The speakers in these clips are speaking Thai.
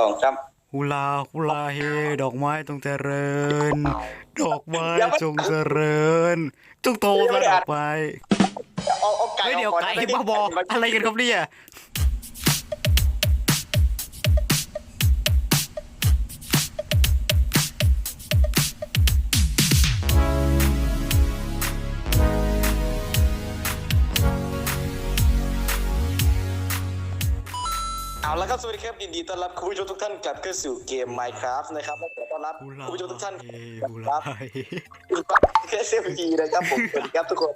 สองสามฮูลาฮูลาเฮดอกไม้จงเจริญ ดอกไม้ยังไม่จงเจริญ จงโตยังไม่ตได้ลออ่าดนไปเอาเอาไก่เฮ้ยเดี๋ยวอาไก่ม่ด้บ้าบออะไรกันครับเนี่ย เอาละครับสวัสดีครับยินดีต้อนรับคุณผู้ชมทุกท่านกลับเข้าสู่เกม Minecraft นะครับและขอต้อนรับฮูลาคุณผู้ชมทุกท่านเฮคฮูรัลาบเฮแค่เซฟทีนะครับผมสวัสดีครับทุกคน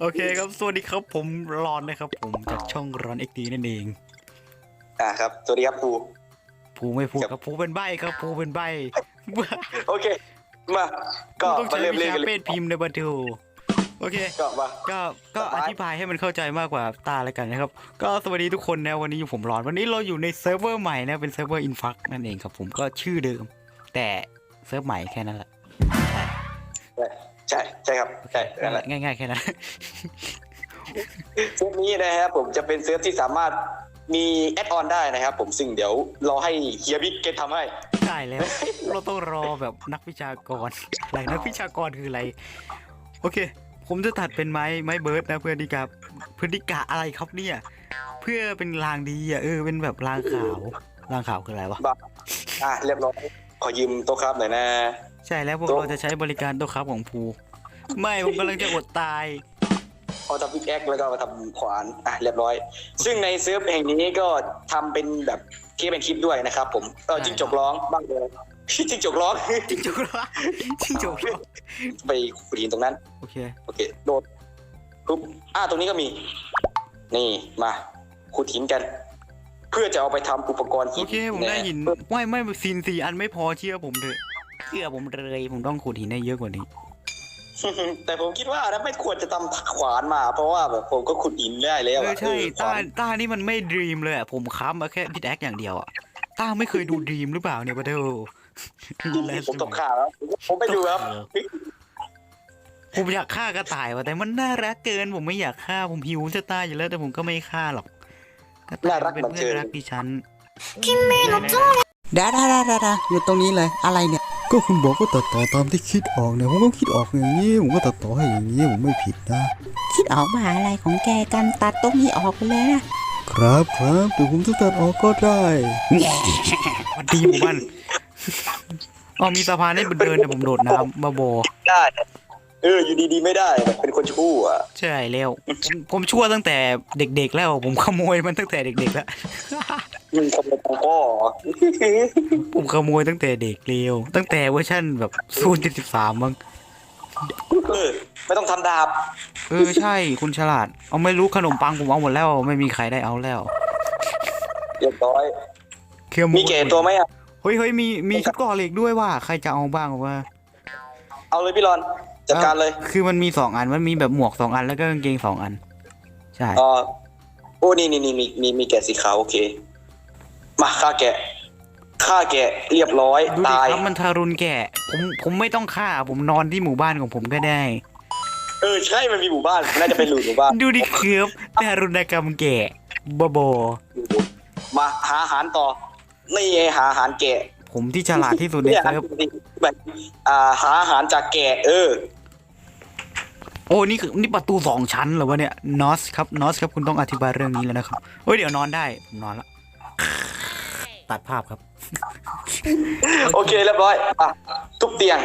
โอเคครับสวัสดีครับผมรอนนะครับผมจากช่องรอนเอ็กดีนั่นเองอ่าครับสวัสดีครับปูภูไม่พูดครับครับภูเป็นใบครับภูเป็นใบโอเคมาก็ต้องมาใช้เริ่มวิเล่นชากันเลเป็ยดพิมพ์ในบันทึก โอเคก็มาก็ก็สอบายธิบายให้มันเข้าใจมากกว่าตาแล้วกันนะครับ ก็สวัสดีทุกคนนะวันนี้อยู่ผมร้อนวันนี้เราอยู่ในเซิร์ฟเวอร์ใหม่นะเป็นเซิร์ฟเวอร์อินฟักนั่นเองครับ ผมก็ชื่อเดิม แต่เซิร์ฟใหม่แค่นั้นแหละใช่ใช่ครับใช่นั่นแหละง่าย ๆ แค่นั้น เซิร์ฟนี้นะครับผมจะเป็นเซิร์ฟที่สามารถมีแอดออนได้นะครับ ผมซึ่งเดี๋ยวเราให้เฮียบิ๊กเกตทำให้ ได้แล้ว เราต้องรอแบบนักวิชากรอะไรนักวิชากรคืออะไร โอเค ผมจะตัดเป็นไม้ไม้เบิร์ดนะเพื่อดีกับเพื่อดีกะอะไรครับเนี่ย เพื่อเป็นรางดีอะเออเป็นแบบรางขาวรางขาวคืออะไรวะอะเรียบร้อยขอยืมโต๊ะครับหน่อยนะ ใช่แล้วพวกโต๊ะเราจะใช้บริการโต๊ะครับของภูไม่ผมกำลังจะอดตายพอทำพิกแอคแล้วก็มาทำขวานอะเรียบร้อย ซึ่งในเซิร์ฟแห่งนี้ก็ทำเป็นแบบคลิปเป็นคลิปด้วยนะครับผมเออใช่จิงจกร้องบ้างเลย จิงจกร้องจิงจกเหรอจิงจกเหรอไปขุดหินตรงนั้น โอเคโอเค โดดปุ๊บอ่าตรงนี้ก็มี นี่มาขุดหินกัน เพื่อจะเอาไปทำอุปกรณ์หิโอนเคผมได้หินเออไม่ไม่ซีนสี่อันไม่พอเชื่อผมเถอะเชื่อผมเลยผมต้องขุดหินได้เยอะกว่านี้ แต่ผมคิดว่านะไม่ควรจะทำขวานมา เพราะว่าแบบผมก็ขุดหินได้แล้วเอออะใช่เออขต้าวานต้านี่มันไม่ดรีมเลยอะผมค้ำมาแค่พิดแอคอย่างเดียวอะต้าไม่เคยดูดรีมหรือเปล่าเนี่ยปะเดอ ผมตกข่าวแล้วผมไปดูครับผมอยากฆ่ากระต่ายว่ะแต่มันน่ารักเกิน ผมไม่อยากฆ่าผมหิวจะตายอยู่แล้วแต่ผมก็ไม่ฆ่าหรอกกระต่ายมันเป็นเพื่อนรักดิฉันดาดาดาดาดาอยู่ตรงนี้เลยอะไรเนี่ย ก็คุณบอกว่าตัดต่อตามที่คิดออกเนี่ยผมก็คิดออกอย่างนี้ผมก็ตัดต่อให้อย่างนี้ผมไม่ผิดนะ คิดออกมาอะไรของแกกันตัดตรงนี้ออกไปเลยนะครับครับเดี๋ยวผมจะตัดออกก็ได้สวัสดีหมู่บ้าน อ๋อมีสะพานให้เดินแต่ผมโดดน้ำมาโบ ได้เอออยู่ดีๆไม่ได้แบบเป็นคนชั่วใช่แล้วผมผมชั่วตั้งแต่เด็ก ๆ แล้วผมขโมยมันตั้งแต่เด็กๆแล้วมึงขโมยของพ่อผมขโมยตั้งแต่เด็กเร็วตั้งแต่เวอร์ชันแบบศูนย์เจ็ดสิบสามมั้งเออไม่ต้องทำดาบ เออใช่คุณฉลาด เอาไม่รู้ขนมปังผมเอาหมดแล้ว ไม่มีใครได้เอาแล้วเรียบร้อยเคลียร์หมีเกตตัวไหมอะ เฮ้ยเฮ้ยมีมีชุดก่อเหล็กด้วยว่าใครจะเอาบ้างว่าเอาเลยพี่รอนจัดการเลย คือมันมีสองอันมันมีแบบหมวกสองอันแล้วก็กางเกงสองอัน ใช่เออโอ้นี่นี่นี่มีมีมีแกะสีขาวโอเค มาฆ่าแกะฆ่าแกะเรียบร้อยดูดิตายครับมันทารุณแก่ผมผมไม่ต้องฆ่าผมนอนที่หมู่บ้านของผมก็ได้ เออใช่มันมีหมู่บ้านน่าจะเป็นหลุมหมู่บ้านดูดิครับทารุณกรรมแก่บโบมาหาอาหารต่อ นี่ไงหาอาหารแกะผมที่ฉลาดที่สุดในเนี่ยเซิร์ฟแบบอ่าหาอาหารจากแกะเออ โอ้นี่คือนี่ประตูสองชั้นเหรอวะเนี่ยนอสครับนอสครับคุณต้องอธิบายเรื่องนี้แล้วนะครับเฮ้ยเดี๋ยวนอนได้ผมนอนละตัดภาพครับ โอเคเรียบร้อยอะทุบเตียง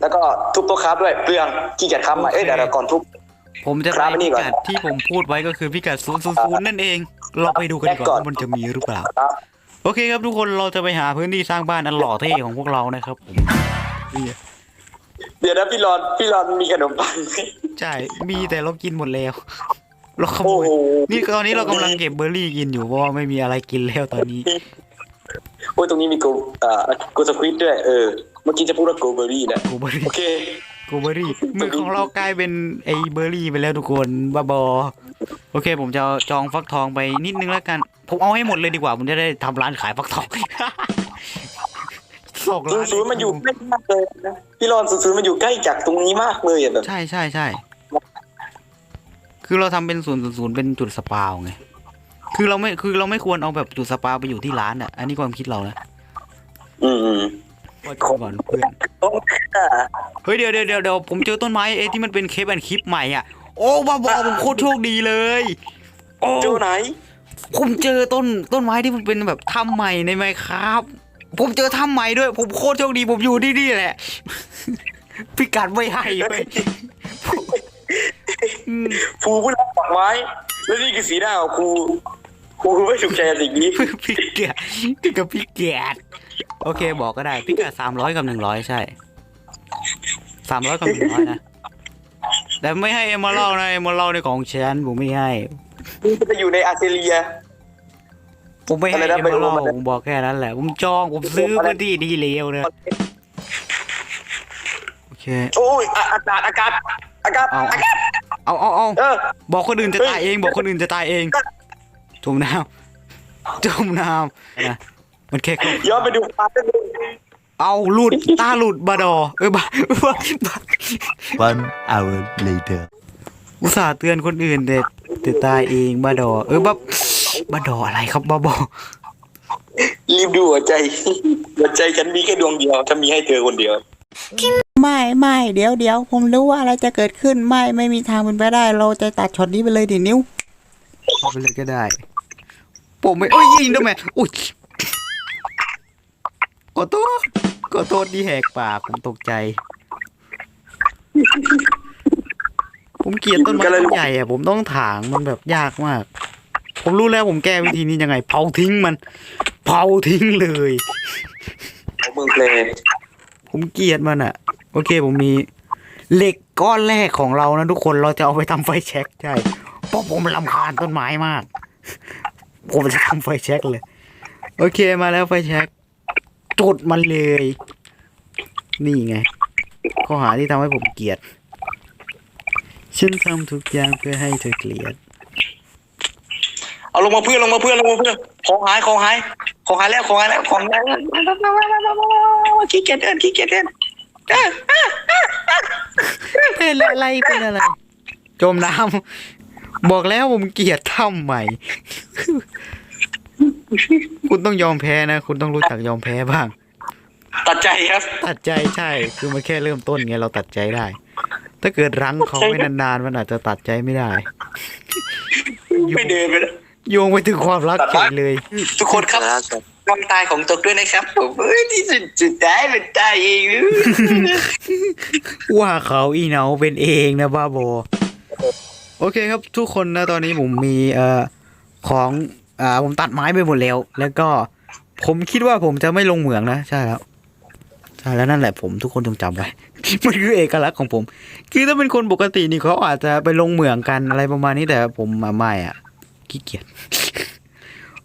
แล้วก็ทุบโต๊ะครับด้วยเปลืองขี้เกียจค้ำมาเอ้ยเดี๋ยวเดี๋ยวก่อนทุบผมจะคไปรับอันนี้พิก่อนกัดที่ผมพูดไว้ก็คือพิกัดศูนย์ศูนย์ศูนย์นั่นเอง เราไปดูกันดีกก่อว่านว่ามันจะมีหรือเปล่าครับ โอเคครับทุกคนเราจะไปหาพื้นที่สร้างบ้านอันหล่อเท่ของพวกเรานะครับผมเดี๋ยวนะพี่รอนพี่รอนมีขนมปังไหมใช่มีแต่เรากินหมดแล้ว เราขโมโอ้ยโหนี่ตอนนี้เรากำลังเก็บเบอร์รี่กินอยู่เพราะว่าไม่มีอะไรกินแล้วตอนนี้โอ้ยตรงนี้มีโกอ่าโกสควิดด้วยเออเมื่อกี้จะพูดว่าโกเบอรี่นะโกเบอร์รี่โอเค โกเบอร์รี่มือของเรากลายเป็นไอ้เบอร์รี่ไปแล้วทุกคนบ้าบอ โอเค ผมจะจองฟักทองไปนิดนึงแล้วกัน ผมเอาให้หมดเลยดีกว่า ผมจะได้ทำร้านขายฟักทองสองศูล้านนย์ศูนย์มันอยู่ใกล้มากเลยนะพี่รอนศูนย์ศูนย์มันอยู่ใกล้จากตรงนี้มากเลยอะแบบใช่ใช่ใช่ คือเราทำเป็นศูนย์ศูนย์ศูนย์เป็นจุดสปาวไง คือเราไม่คือเราไม่ควรเอาแบบจุดสปาไปอยู่ที่ร้านอะ อันนี้ความคิดเรานะอืมอืมว่าก่อนเพื่อนเฮ้ย เดี๋ยวเดี๋ยวเดี๋ยวเดี๋ยวผมเจอต้นไม้เอ้ที่มันเป็นเคปแอนคลิปใหม่อะ โอ้บ้าบอผมโคตรโชคดีเลยโอ้เจ้าไหน ผมเจอต้นต้นไม้ที่มันเป็นแบบถ้ำใหม่ในไมครับ ผมเจอถ้ำใหม่ด้วย ผมโคตรโชคดีผมอยู่ที่นี่แหละ พิกัดไม่ให้เลยอืมครูผู้รับดอกไม้แล้วนี่คือสีหน้าของครูครูไม่ถูกใจกับสิ่งนี้พิกัดพิกัดพิกัดโอเคบอกก็ได้พิกัดสามร้อยกับหนึ่งร้อยใช่ สามร้อยกับหนึ่งร้อยนะ แต่ไม่ให้เอ็มมาเล่านะเอ็มมาเล่าในของฉันผมไม่ให้นี่จะไปอยู่ในอาร์เซเรีย ผมไม่ให้อะไรนะเอ็มมาเล่าไม่รู้มันผมบอกแค่นั้นแหละ ผมจองผมซื้อพื้นที่ดีเลวนะโอเค โอ้ยอะอากาศอากาศอากาศเอา อากาศเอาเอาเอาเออ บอกคนอื่นจะตายเอง บอกคนอื่นจะตายเองจมน้ำจมน้ำนะมันแค่ข้อย้อนไปดูภาพได้เลย เอาหลุดตาหลุดบาดอเออบาบาบา One hour later. อุตส่าห์เตือนคนอื่นแต่แต่ตายเองบาดอ เออบาบาดออะไรครับบาบอรีบดูหัวใจ หัวใจฉันมีแค่ดวงเดียวถ้ามีให้เธอคนเดียว ไม่ไม่เดี๋ยวเดี๋ยวผมรู้ว่าอะไรจะเกิดขึ้นไม่ไม่มีทางเป็นไปได้ เราจะตัดช็อตนี้ไปเลยดินิ้วเอาไปเลยก็ได้ผมไม่โอ้ยยิงด้วยแมนอุ้ยขอโทษ ขอโทษที่แหกปากผมตกใจ ผมเกลียดต้นไม้ต้นใหญ่อะผมต้องถางมันแบบยากมาก ผมรู้แล้วผมแก้วิธีนี้ยังไง เผาทิ้งมัน เผาทิ้งเลย เอาเมืองเพลงผมเกลียดมันอะโอเคผมมีเหล็กก้อนแรกของเรานะทุกคนเราจะเอาไปทำไฟแช็กใช่เพราะผมลำคาญต้นไม้มาก ผมจะทำไฟแช็กเลย โอเคมาแล้วไฟแช็ก จุดมันเลย นี่ไง ข้อหาที่ทำให้ผมเกลียด ฉันทำทุกอย่างเพื่อให้เธอเกลียด เอาลงมาเพื่อนลงมาเพื่อนลงมาเพื่อนของหายของหายของหายแล้วของหายแล้วของหายแล้วขี้เกียจเดินขี้เกียจเดินเออเป็นอะไรเป็นอะไร จมน้ำบอกแล้วผมเกลียดถ้ำใหม่ คุณต้องยอมแพ้นะ คุณต้องรู้จักยอมแพ้บ้าง ตัดใจครับ ตัดใจใช่ คือมันแค่เริ่มต้นไงเราตัดใจได้ ถ้าเกิดรั้งเขาไว้นานๆมันอาจจะตัดใจไม่ได้ ไม่เดินไปแล้วโยงไปถึงความรักเฉยเลย ทุกคนครับความตายของตกด้วยนะครับ ผมเอ้ยที่สุดสุดท้ายมันตายเองว่าเขาอีเหนาเป็นเองนะบ้าบอโอเคครับทุกคนนะตอนนี้ผมมีเอ่อของ อ่าผมตัดไม้ไปหมดแล้ว แล้วก็ผมคิดว่าผมจะไม่ลงเหมืองนะ ใช่แล้วใช่แล้วนั่นแหละผมทุกคนจงจำไว้ มันคือเอกลักษณ์ของผม คือถ้าเป็นคนปกตินี่เขาอาจจะไปลงเหมืองกันอะไรประมาณนี้แต่ผมมาไม่อะขี้เกียจ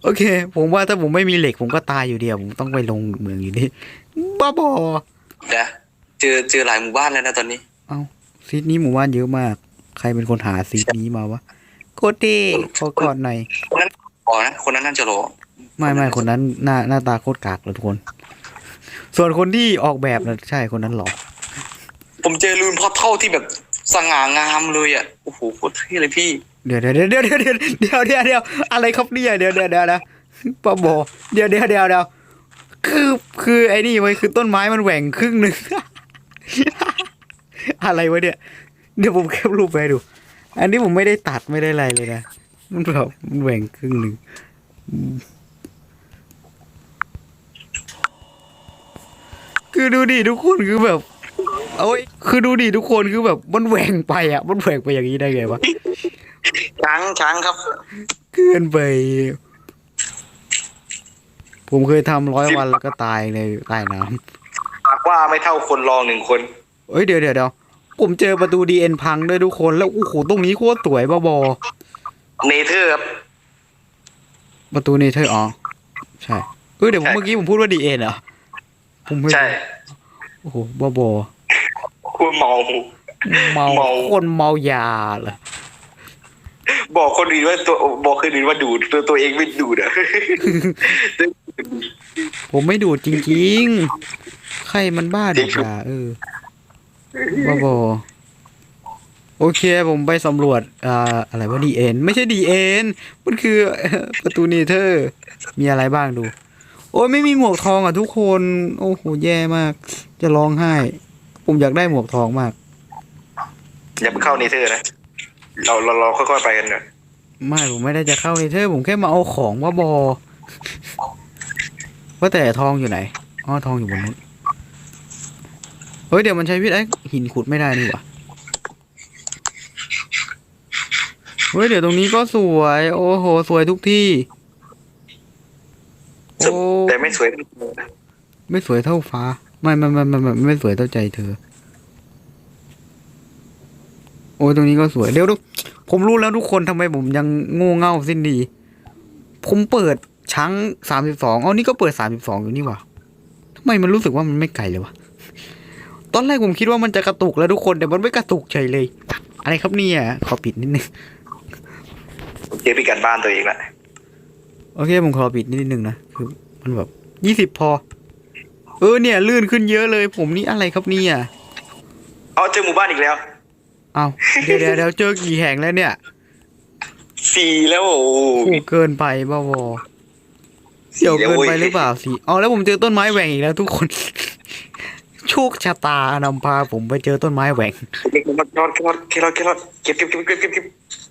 โอเค ผมว่าถ้าผมไม่มีเหล็กผมก็ตายอยู่เดียว ผมต้องไปลงเหมืองอยู่ดีบ้าบอนะเจอเจอหลายหมู่บ้านแล้วนะตอนนี้ เอาซีดนี้หมู่บ้านเยอะมาก ใครเป็นคนหาซีดนี้มาวะโคตรเท่ขอกอดหน่อย อ๋อนะคนนั้นน่าจะรอไม่ไม่คนนั้นหน้าหน้าตาโคตรกากเลยทุกคน ส่วนคนที่ออกแบบนะใช่คนนั้นหรอผมเจอรูนพอเท่าที่แบบสง่างามเลยอะโอ้โหโคตรเท่เลยพี่เดี๋ยวเดี๋ยวเดี๋ยวเดี๋ยวเดี๋ยวเดี๋ยวเดี๋ยวเดี๋ยวเดี๋ยวอะไรครับเนี่ยเดี๋ยวเดี๋ยวเดี๋ยวนะป้าโบเดี๋ยวเดี๋ยวเดี๋ยวเดี๋ยวคือคือไอ้นี่ไว้ยคือต้นไม้มันแหว่งครึ่งหนึ่งอะไรวะเนี่ย เดี๋ยวผมแคปรูปไปให้ดู อันนี้ผมไม่ได้ตัดไม่ได้อะไรเลยนะ มันแบบมันแหว่งครึ่งหนึ่งอืมคือดูดิทุกคนคือแบบเอาไว้คือดูดิทุกคนคือแบบมันแหว่งไปอะ มันแหว่งไปอย่างนี้ได้ไงวะช้างช้างครับเกินไป ผมเคยทำร้อยวันแล้วก็ตายในใต้น้ปากว่าไม่เท่าคนรองหนึ่งคนำเอ้ยเดี๋ยวเดี๋ยวเดี๋ยวผมเจอประตูดีเอ็นพังด้วยทุกคนแล้วโอ้โหตรงนี้โคตรสวยบ้าบอ เนเธอร์ครับ ประตูเนเธอร์อ๋อใช่เออเดี๋ยวผมเมื่อกี้ผมพูดว่าดีเอ็นเหรอผมไม่ใช่โอ้โหบ้าบอคุณเมา เมาเมา คนเมายาเหรอบอกคนอื่นว่าตัวบอกคนอื่นว่าดูดตัวตัวเองไม่ดูดอะผมไม่ดูดจริง ๆ ใครมันบ้าดูดยาเออบ้าบอ โอเคผมไปสำรวจอ่าอะไรว่าดีเอ็นไม่ใช่ดีเอ็นมันคือประตูเนเธอร์มีอะไรบ้างดู โอ้ยไม่มีหมวกทองอะทุกคน โอ้โหแย่มาก จะร้องไห้ ผมอยากได้หมวกทองมาก อย่าไปเข้าเนเธอร์นะ เราเราเราค่อยๆไปกันเนอะไม่ผมไม่ได้จะเข้าเนเธอร์ ผมแค่มาเอาของว่าบอว่าแต่ทองอยู่ไหนอ๋อทองอยู่บนนู้นเฮ้ยเดี๋ยวมันใช้พิษไอ้หินขุดไม่ได้นี่หว่า เฮ้ยเดี๋ยวตรงนี้ก็สวย โอ้โห สวยทุกที่ โอ้แต่ไม่สวยไม่สวยเท่าฟ้า ไม่ไม่ไม่ไม่ไม่ไม่สวยเท่าใจเธอ โอ้ยตรงนี้ก็สวยเดี๋ยวดูผมรู้แล้วทุกคนทำไมผมยังโง่เง่าสิ้นดี ผมเปิดช้างสามสิบสองเอานี่ก็เปิดสามสิบสองอยู่นี่หว่าทำไมมันรู้สึกว่ามันไม่ไกลเลยวะตอนแรกผมคิดว่ามันจะกระตุกแล้วทุกคนแต่มันไม่กระตุกเฉยเลย อะไรครับเนี่ยขอปิดนิดนึง เจอพิกัดบ้านตัวเองละโอเคผมขอปิดนิดนึงนะคือมันแบบยี่สิบพอ เออเนี่ย ลื่นขึ้นเยอะเลย ผมนี่อะไรครับเนี่ย เอาเจอหมู่บ้านอีกแล้ว เอาเดี๋ยวเดี๋ยวเดี๋ยวเจอกี่แห่งแล้วเนี่ยสี่แล้วโอ้โหโอ้เกินไปบ้าวอเดี๋ยวเกินไปหรือเปล่าสิอ๋อแล้วผมเจอต้นไม้แหว่งอีกแล้วทุกคนโชคชะตานำพาผมไปเจอต้นไม้แหว่งเก็บรอดรอดแครอทแครอทเก็บเก็บเก็บเก็บเก็บเก็บ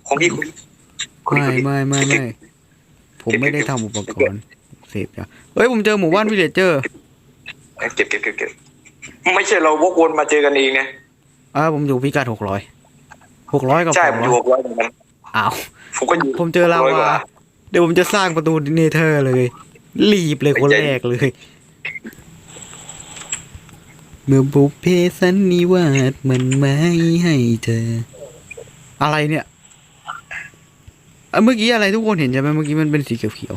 ของพี่ของพี่ของ ไม่พี่ไม่ไม่ไม่ผมไม่ได้ทำอุปกรณ์เสพจ้ะเฮ้ยผมเจอหมู่บ้านวิลเลจเจอร์เก็บเก็บเก็บเก็บไม่ใช่เราวกวนมาเจอกันเองนะอ่าผมอยู่พิกัดหกร้อยหกร้อยกับใช่สผอมงอยู่ร้หอยกร้อยเหมือนกันอ้าวผมก็อยู่ผมเจอลา600กวาเดี๋ยวผมจะสร้างประตูเนเธอร์เลยรีบเลยคนแรกเลย เมื่อบุพเพสันนิวาสมันไม่ให้เธอ อะไรเนี่ยอะ เมื่อกี้อะไรทุกคนเห็นใช่ไหมเมื่อกี้มันเป็นสีเขียว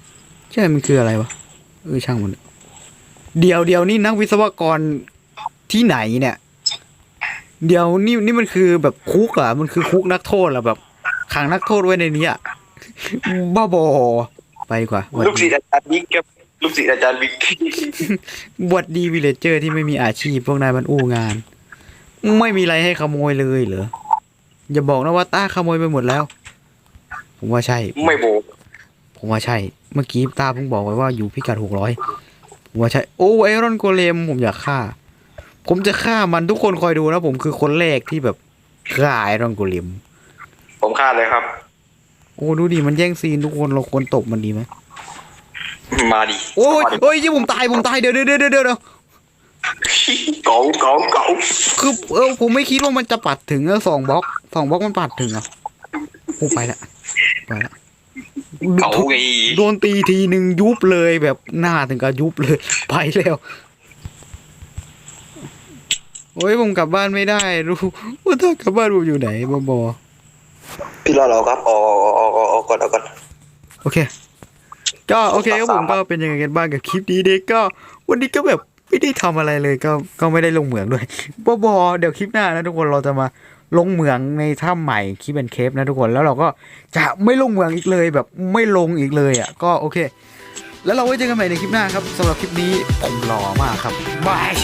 ๆใช่ มันคืออะไรวะเออช่างมันเถอะเดี๋ยวเดี๋ยวนี่นักวิศวกรที่ไหนเนี่ย เดี๋ยวนี่นี่มันคือแบบคุกเหรอะมันคือคุกนักโทษเหรอแบบขังนักโทษไว้ในนี้อะบ้าบอไปดีกว่าหวัดลูกศิษดีย์อาจารย์บิ๊กครับลูกศิษย์อาจารย์บิ๊กหวัดดีวิลเลจเจอร์ที่ไม่มีอาชีพพวกนายมันอู้งาน ไม่มีอะไรให้ขโมยเลยเหรออย่าบอกนะว่าต้าขโมยไปหมดแล้ว ผมว่าใช่ ไม่โบกผมว่าใช่ เมื่อกี้ตาเพิ่งบอกไว้ว่าอยู่พิกัดหกร้อยผมว่าใช่ โอ้ไอรอนโกเลมผมอยากฆ่า ผมจะฆ่ามันทุกคนคอยดูนะผมคือคนแรกที่แบบฆ่าไอรอนโกเลม ผมฆ่าเลยครับ โอ้ดูดิมันแย่งซีนทุกคนเราควรตบมันดีไหมมาดิ โอ้ยโอ้ยยี่ผมตายผมตายเดี๋ยวเดี๋ยวเดี๋ยวเดี๋ยวเดี๋ยวเก๋าเก๋าเก๋าคือเออผมไม่คิดว่ามันจะปัดถึงเออสองบล็อกสองบล็อกมันปัดถึงอะ โอ้ไปละไปละเก๋าไงโดนตีทีหนึ่งยุบเลยแบบหน้าถึงกับยุบเลย ไปแล้วโอ้ยผมกลับบ้านไม่ได้ รู้ว่าถ้ากลับบ้านผมอยู่ไหนบอบอพี่รอรอครับออกออกออกออกก่อนออกก่อนโอเค ก็โอเคครับผมก็เป็นยังไงกันบ้างกับคลิปนี้เด็กก็ วันนี้ก็แบบไม่ได้ทำอะไรเลยก็ก็ไม่ได้ลงเหมืองด้วยบอบอเดี๋ยวคลิปหน้านะทุกคนเราจะมา ลงเหมืองในถ้ำใหม่คลิปเป็นเคปนะทุกคนแล้วเราก็จะไม่ลงเหมืองอีกเลยแบบไม่ลงอีกเลยอะก็โอเค แล้วเราไว้เจอกันใหม่ในคลิปหน้าครับสำหรับคลิปนี้ผมหล่อมากครับบาย